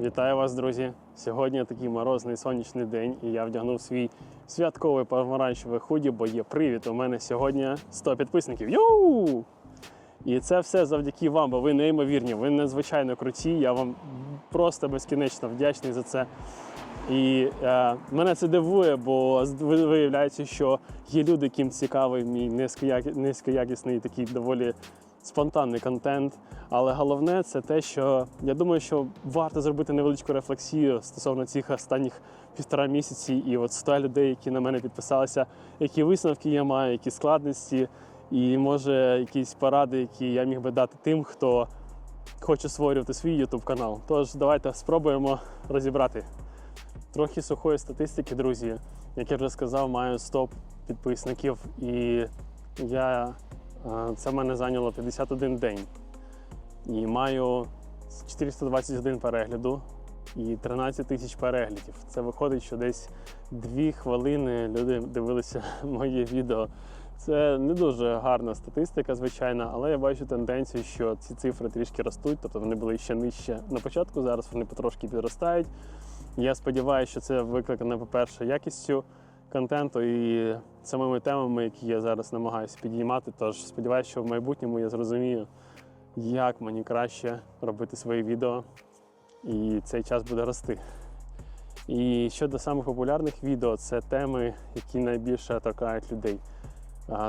Вітаю вас, друзі! Сьогодні такий морозний сонячний день, і я вдягнув свій святковий помаранчевий худі, бо є привід. У мене сьогодні 100 підписників. Йоу! І це все завдяки вам, бо ви неймовірні, ви надзвичайно круті. Я вам просто безкінечно вдячний за це. І е, мене це дивує, бо виявляється, що є люди, яким цікавий мій низькоякі- низькоякісний такий доволі спонтанний контент. Але головне це те, що я думаю, що варто зробити невеличку рефлексію стосовно цих останніх півтора місяці, і от 100 людей, які на мене підписалися, які висновки я маю, які складності, і може якісь поради, які я міг би дати тим, хто хоче створювати свій YouTube канал. Тож давайте спробуємо розібрати. Трохи сухої статистики, друзі. Як я вже сказав, маю 100 підписників, і я, це в мене зайняло 51 день. І маю 421 перегляду і 13 тисяч переглядів. Це виходить, що десь 2 хвилини люди дивилися моє відео. Це не дуже гарна статистика, звичайно, але я бачу тенденцію, що ці цифри трішки ростуть, тобто вони були ще нижче на початку, зараз вони потрошки підростають. Я сподіваюся, що це викликане, по-перше, якістю контенту і самими темами, які я зараз намагаюся підіймати. Тож сподіваюся, що в майбутньому я зрозумію, як мені краще робити свої відео, і цей час буде рости. І щодо самих популярних відео, це теми, які найбільше торкають людей.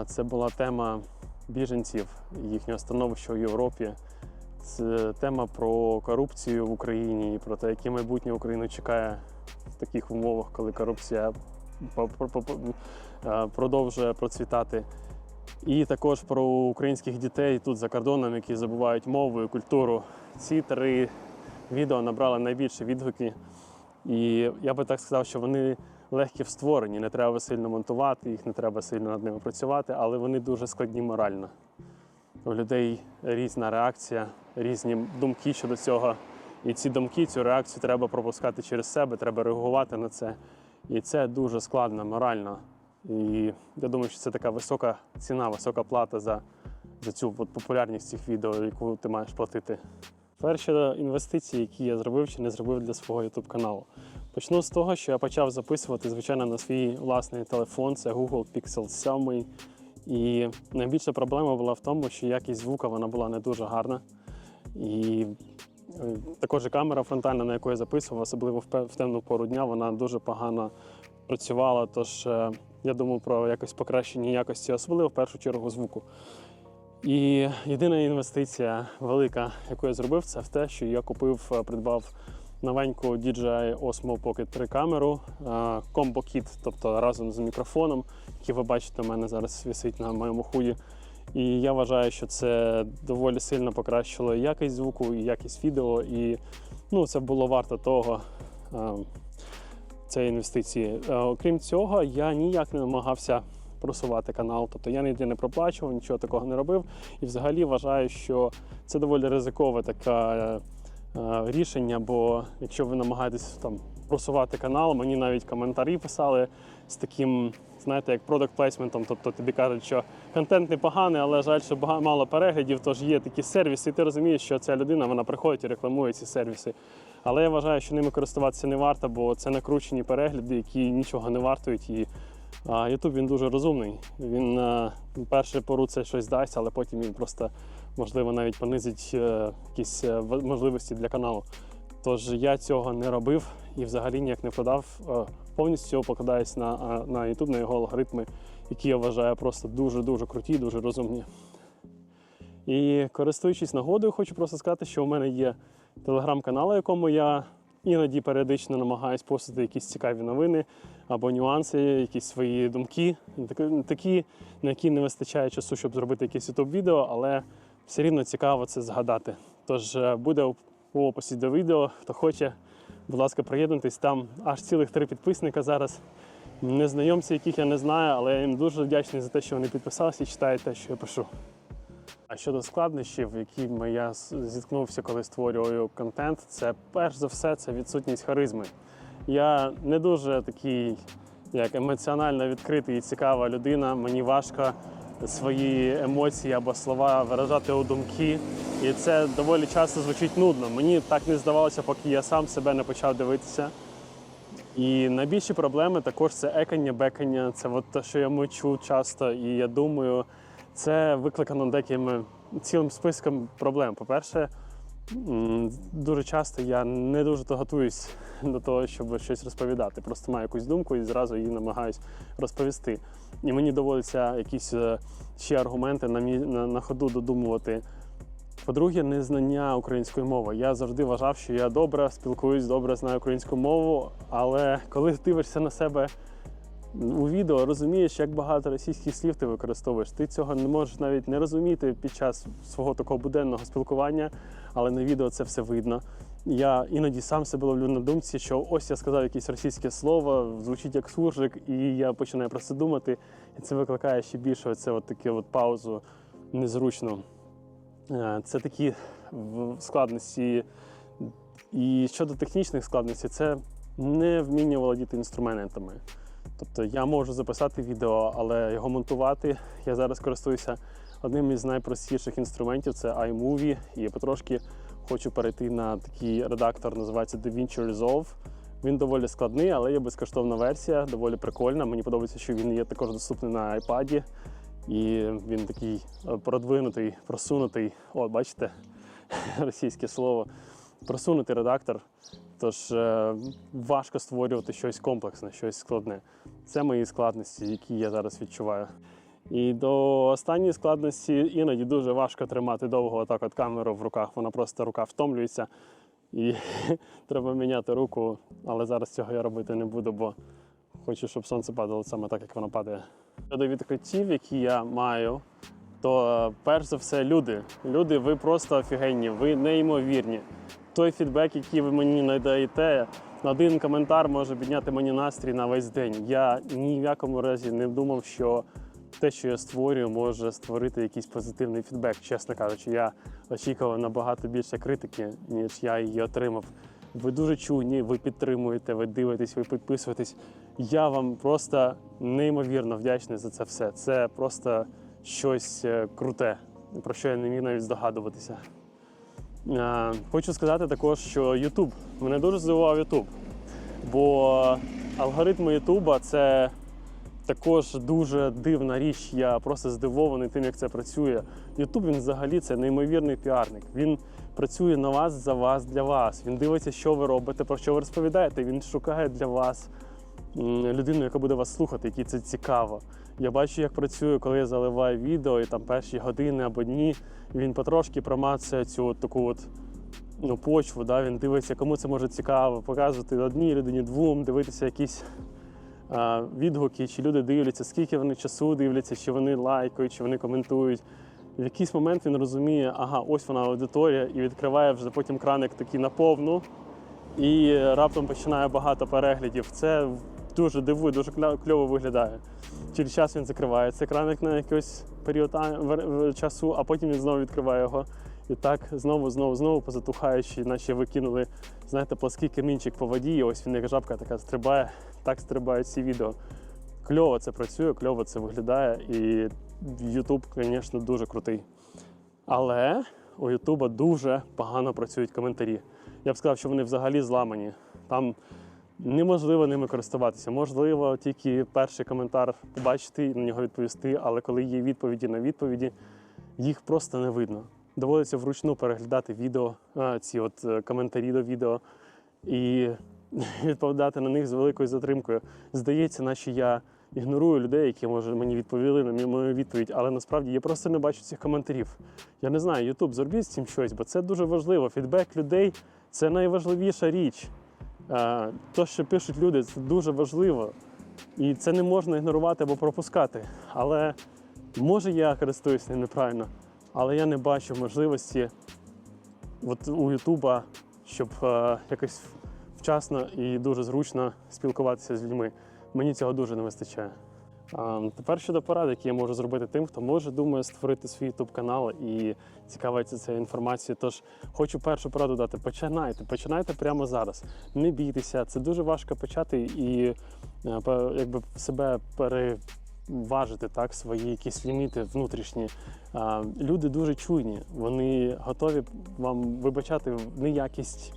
Це була тема біженців, їхнього становища у Європі. Це тема про корупцію в Україні і про те, яке майбутнє Україну чекає в таких умовах, коли корупція е, продовжує процвітати. І також про українських дітей тут за кордоном, які забувають мову і культуру. Ці три відео набрали найбільше відгуки. І я би так сказав, що вони легкі в створенні, не треба сильно монтувати, їх не треба сильно над ними працювати, але вони дуже складні морально. У людей різна реакція, різні думки щодо цього. І ці думки, цю реакцію треба пропускати через себе, треба реагувати на це. І це дуже складно морально. І я думаю, що це така висока ціна, висока плата за, за цю от популярність цих відео, яку ти маєш платити. Перші інвестиції, які я зробив чи не зробив для свого YouTube каналу. Почну з того, що я почав записувати, звичайно, на свій власний телефон. Це Google Pixel 7. І найбільша проблема була в тому, що якість звука вона була не дуже гарна. І також камера фронтальна, на яку я записував, особливо в темну пору дня, вона дуже погано працювала. Тож е, я думав про якось покращення якості, особливо в першу чергу звуку. І єдина інвестиція велика, яку я зробив, це в те, що я купив, е, придбав новеньку DJI Osmo Pocket 3 камеру, е, Combo Kit, тобто разом з мікрофоном, який ви бачите, у мене зараз висить на моєму худі. І я вважаю, що це доволі сильно покращило якість звуку, і якість відео. І ну, це було варто того е, цієї інвестиції. Е, Окрім цього, я ніяк не намагався просувати канал. Тобто я ніде не проплачував, нічого такого не робив. І взагалі вважаю, що це доволі ризикове таке рішення, бо якщо ви намагаєтесь там просувати канал, мені навіть коментарі писали з таким, знаєте, як product placement, тобто тобі кажуть, що контент непоганий, але жаль, що мало переглядів, тож є такі сервіси, і ти розумієш, що ця людина вона приходить і рекламує ці сервіси. Але я вважаю, що ними користуватися не варто, бо це накручені перегляди, які нічого не вартують. І YouTube він дуже розумний. Він е, перше пору це щось дасть, але потім він просто можливо навіть понизить е, якісь е, можливості для каналу. Тож я цього не робив і взагалі ніяк не вкладав. Е, Повністю покладаюсь на, на YouTube, на його алгоритми, які я вважаю просто дуже-дуже круті, дуже розумні. І користуючись нагодою, хочу просто сказати, що у мене є телеграм-канал, у якому я іноді періодично намагаюсь постити якісь цікаві новини або нюанси, якісь свої думки, такі- такі, на які не вистачає часу, щоб зробити якесь youtube відео, але все рівно цікаво це згадати. Тож е, буде у описі до відео, хто хоче, будь ласка, приєднуйтесь. Там аж цілих три підписника зараз. Незнайомці, яких я не знаю, але я їм дуже вдячний за те, що вони підписалися і читають те, що я пишу. А щодо складнощів, якими я зіткнувся, коли створюю контент, це перш за все це відсутність харизми. Я не дуже такий як емоціонально відкритий і цікава людина. Мені важко свої емоції або слова, виражати у думки. І це доволі часто звучить нудно. Мені так не здавалося, поки я сам себе не почав дивитися. І найбільші проблеми також це екання, бекання, це от те, що я мочу часто, і я думаю, це викликано деякими цілим списком проблем. По-перше, дуже часто я не дуже готуюсь до того, щоб щось розповідати. Просто маю якусь думку і зразу її намагаюсь розповісти. І мені доводиться якісь е, ще аргументи на, мі- на ходу додумувати. По-друге, незнання української мови. Я завжди вважав, що я добре спілкуюсь, добре знаю українську мову, але коли дивишся на себе у відео, розумієш, як багато російських слів ти використовуєш. Ти цього не можеш навіть не розуміти під час свого такого буденного спілкування, але на відео це все видно. Я іноді сам себе ловлю на думці, що ось я сказав якесь російське слово, звучить як суржик, і я починаю про це думати. І це викликає ще більше оце от таке от паузу незручну. Е, Це такі складності. І щодо технічних складностей, це не вміння володіти інструментами. Тобто я можу записати відео, але його монтувати. Я зараз користуюся одним із найпростіших інструментів це iMovie. І я потрошки хочу перейти на такий редактор, називається DaVinci Resolve. Він доволі складний, але є безкоштовна версія, доволі прикольна. Мені подобається, що він є також доступний на iPad. І він такий е, продвинутий, просунутий. О, бачите, російське слово. Просунутий редактор. Тож е, важко створювати щось комплексне, щось складне. Це мої складності, які я зараз відчуваю. І до останньої складності іноді дуже важко тримати довго отак от камеру в руках. Вона просто рука втомлюється. І треба міняти руку, але зараз цього я робити не буду, бо хочу, щоб сонце падало саме так, як воно падає. Щодо відкриттів, які я маю, то перш за все люди. Люди, ви просто офігенні, ви неймовірні. Той фідбек, який ви мені надаєте, на один коментар може підняти мені настрій на весь день. Я ні в якому разі не думав, що те, що я створюю, може створити якийсь позитивний фідбек. Чесно кажучи, я очікував набагато більше критики, ніж я її отримав. Ви дуже чуйні, ви підтримуєте, ви дивитесь, ви підписуєтесь. Я вам просто неймовірно вдячний за це все. Це просто щось е, круте, про що я не міг навіть здогадуватися. Е, Хочу сказати також, що YouTube. Мене дуже здивував YouTube. Бо алгоритми YouTube це також дуже дивна річ. Я просто здивований тим, як це працює. YouTube він взагалі це неймовірний піарник. Він працює на вас, за вас, для вас. Він дивиться, що ви робите, про що ви розповідаєте. Він шукає для вас людину, яка буде вас слухати, якій це цікаво. Я бачу, як працює, коли я заливаю відео, і там перші години або дні він потрошки промацує цю от таку от ну, почву. Да? Він дивиться, кому це може цікаво, показувати одній людині, двом, дивитися якісь відгуки, чи люди дивляться, скільки вони часу дивляться, чи вони лайкають, чи вони коментують. В якийсь момент він розуміє, ага, ось вона аудиторія, і відкриває вже потім краник такий наповну, і раптом починає багато переглядів. Це дуже дивує, дуже кльово виглядає. Через час він закриває цей краник на якийсь період часу, а потім він знову відкриває його. І так знову, знову, знову позатухаючи, наче викинули, знаєте, плоский камінчик по воді, і ось він як жабка така стрибає, так стрибають ці відео. Кльово це працює, кльово це виглядає, і YouTube, звісно, дуже крутий. Але у Ютуба дуже погано працюють коментарі. Я б сказав, що вони взагалі зламані. Там неможливо ними користуватися. Можливо, тільки перший коментар побачити і на нього відповісти, але коли є відповіді на відповіді, їх просто не видно. Доводиться вручну переглядати відео, ці от е, коментарі до відео і відповідати на них з великою затримкою. Здається, наче я ігнорую людей, які може мені відповіли на мою відповідь, але насправді я просто не бачу цих коментарів. Я не знаю, Ютуб, зробіть з цим щось, бо це дуже важливо. Фідбек людей це найважливіша річ. То, що пишуть люди, це дуже важливо. І це не можна ігнорувати або пропускати. Але може я користуюся ним неправильно, але я не бачу можливості от у Ютуба, щоб е, якось вчасно і дуже зручно спілкуватися з людьми. Мені цього дуже не вистачає. А, тепер щодо порад, які я можу зробити тим, хто може думає створити свій youtube канал і цікавиться цією інформацією. Тож хочу першу пораду дати: починайте, починайте прямо зараз. Не бійтеся, це дуже важко почати і е, якби себе пере, важити так свої якісь ліміти внутрішні. А, люди дуже чуйні, вони готові вам вибачати неякість,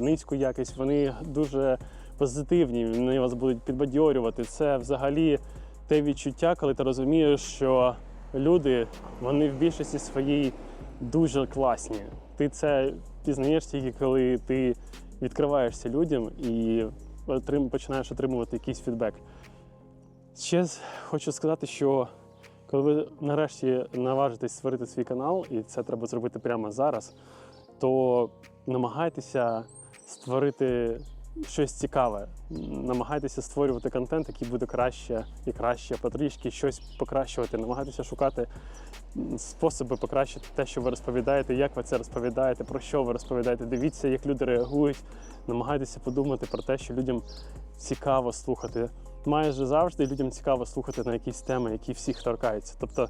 низьку якість. Вони дуже позитивні, вони вас будуть підбадьорювати. Це взагалі те відчуття, коли ти розумієш, що люди вони в більшості своїй дуже класні. Ти це пізнаєш тільки коли ти відкриваєшся людям і починаєш отримувати якийсь фідбек. Ще хочу сказати, що коли ви нарешті наважитесь створити свій канал, і це треба зробити прямо зараз, то намагайтеся створити щось цікаве. Намагайтеся створювати контент, який буде краще і краще, потрішки щось покращувати. Намагайтеся шукати способи покращити те, що ви розповідаєте, як ви це розповідаєте, про що ви розповідаєте. Дивіться, як люди реагують. Намагайтеся подумати про те, що людям цікаво слухати. Майже завжди людям цікаво слухати на якісь теми, які всіх торкаються. Тобто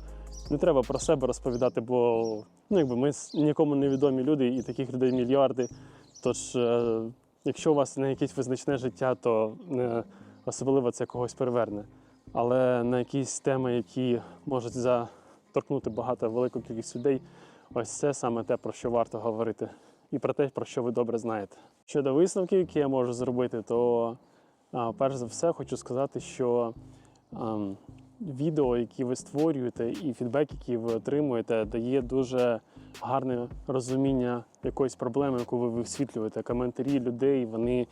не треба про себе розповідати, бо ну, якби ми нікому не відомі люди, і таких людей мільярди. Тож, е, якщо у вас не якесь визначне життя, то не особливо це когось переверне. Але на якісь теми, які можуть заторкнути багато велику кількість людей, ось це саме те, про що варто говорити, і про те, про що ви добре знаєте. Щодо висновків, які я можу зробити, то перш за все хочу сказати, що відео, які ви створюєте, і фідбек, який ви отримуєте, дає дуже гарне розуміння якоїсь проблеми, яку ви висвітлюєте. Коментарі людей вони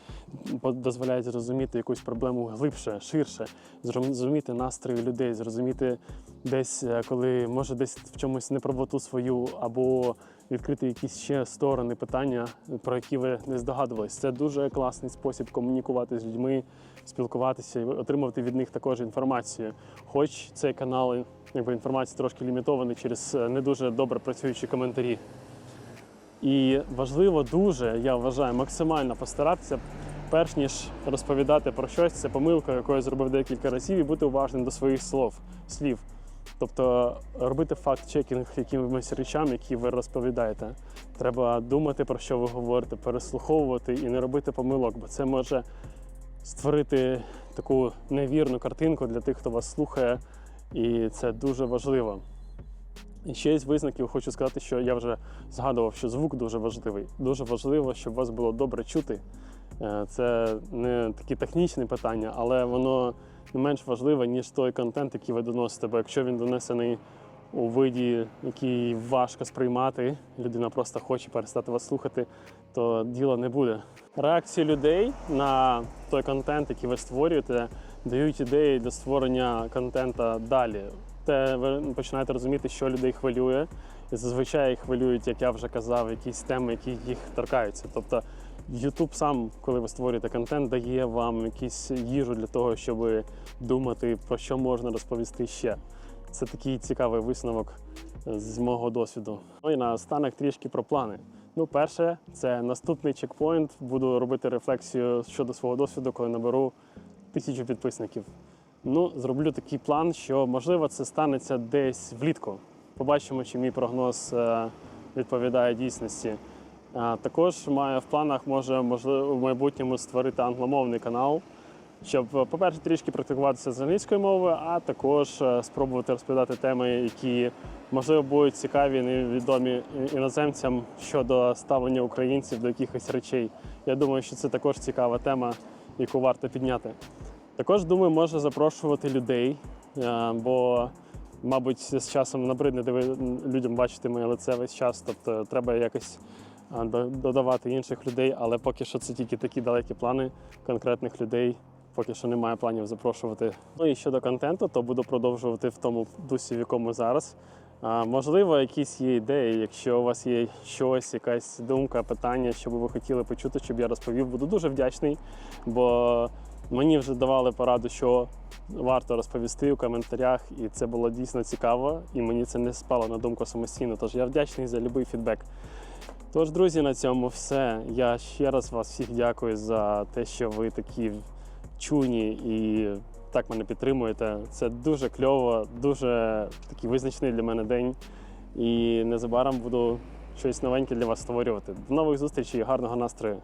дозволяють зрозуміти якусь проблему глибше, ширше, зрозуміти настрої людей, зрозуміти десь, е, коли може десь в чомусь неправоту свою, або відкрити якісь ще сторони питання, про які ви не здогадувались. Це дуже класний спосіб комунікувати з людьми, спілкуватися і отримувати від них також інформацію. Хоч цей канал якби інформації трошки лімітований через е, не дуже добре працюючі коментарі. І важливо дуже, я вважаю, максимально постаратися, перш ніж розповідати про щось, це помилка, яку зробив декілька разів, і бути уважним до своїх слов, слів. Тобто робити факт-чекінг якимось речам, які ви розповідаєте. Треба думати, про що ви говорите, переслуховувати і не робити помилок, бо це може створити таку невірну картинку для тих, хто вас слухає, і це дуже важливо. І ще з висновків хочу сказати, що я вже згадував, що звук дуже важливий. Дуже важливо, щоб вас було добре чути. Е, Це не такі технічні питання, але воно менш важливе, ніж той контент, який ви доносите. Бо якщо він донесений у виді, який важко сприймати, людина просто хоче перестати вас слухати, то діла не буде. Реакції людей на той контент, який ви створюєте, дають ідеї для створення контента далі. Те ви починаєте розуміти, що людей хвилює. І зазвичай хвилюють, як я вже казав, якісь теми, які їх торкаються. Тобто YouTube сам, коли ви створюєте контент, дає вам якісь їжу для того, щоб думати, про що можна розповісти ще. Це такий цікавий висновок е, з мого досвіду. Ну і наостанок трішки про плани. Ну, перше, це наступний чекпоінт. Буду робити рефлексію щодо свого досвіду, коли наберу тисячу підписників. Ну, зроблю такий план, що можливо це станеться десь влітку. Побачимо, чи мій прогноз е, відповідає дійсності. Також маю в планах, може, можливо, в майбутньому створити англомовний канал, щоб, е, по-перше, трішки практикуватися з англійської мови, а також е, спробувати розповідати теми, які можливо будуть цікаві, невідомі і- іноземцям щодо ставлення українців до якихось речей. Я думаю, що це також цікава тема, яку варто підняти. Також думаю, може запрошувати людей, е, бо, мабуть, з часом набридне людям бачити моє лице весь час. Тобто треба якось додавати інших людей, але поки що це тільки такі далекі плани конкретних людей. Поки що немає планів запрошувати. Ну і щодо контенту, то буду продовжувати в тому дусі, в якому зараз. А, можливо, якісь є ідеї. Якщо у вас є щось, якась думка, питання, що би ви хотіли почути, щоб я розповів, буду дуже вдячний, бо мені вже давали пораду, що варто розповісти у коментарях, і це було дійсно цікаво, і мені це не спало на думку самостійно. Тож я вдячний за будь-який фідбек. Тож, друзі, на цьому все. Я ще раз вас всіх дякую за те, що ви такі чуйні і так мене підтримуєте. Це дуже кльово, дуже такий визначний для мене день. І незабаром буду щось новеньке для вас створювати. До нових зустрічей, гарного настрою!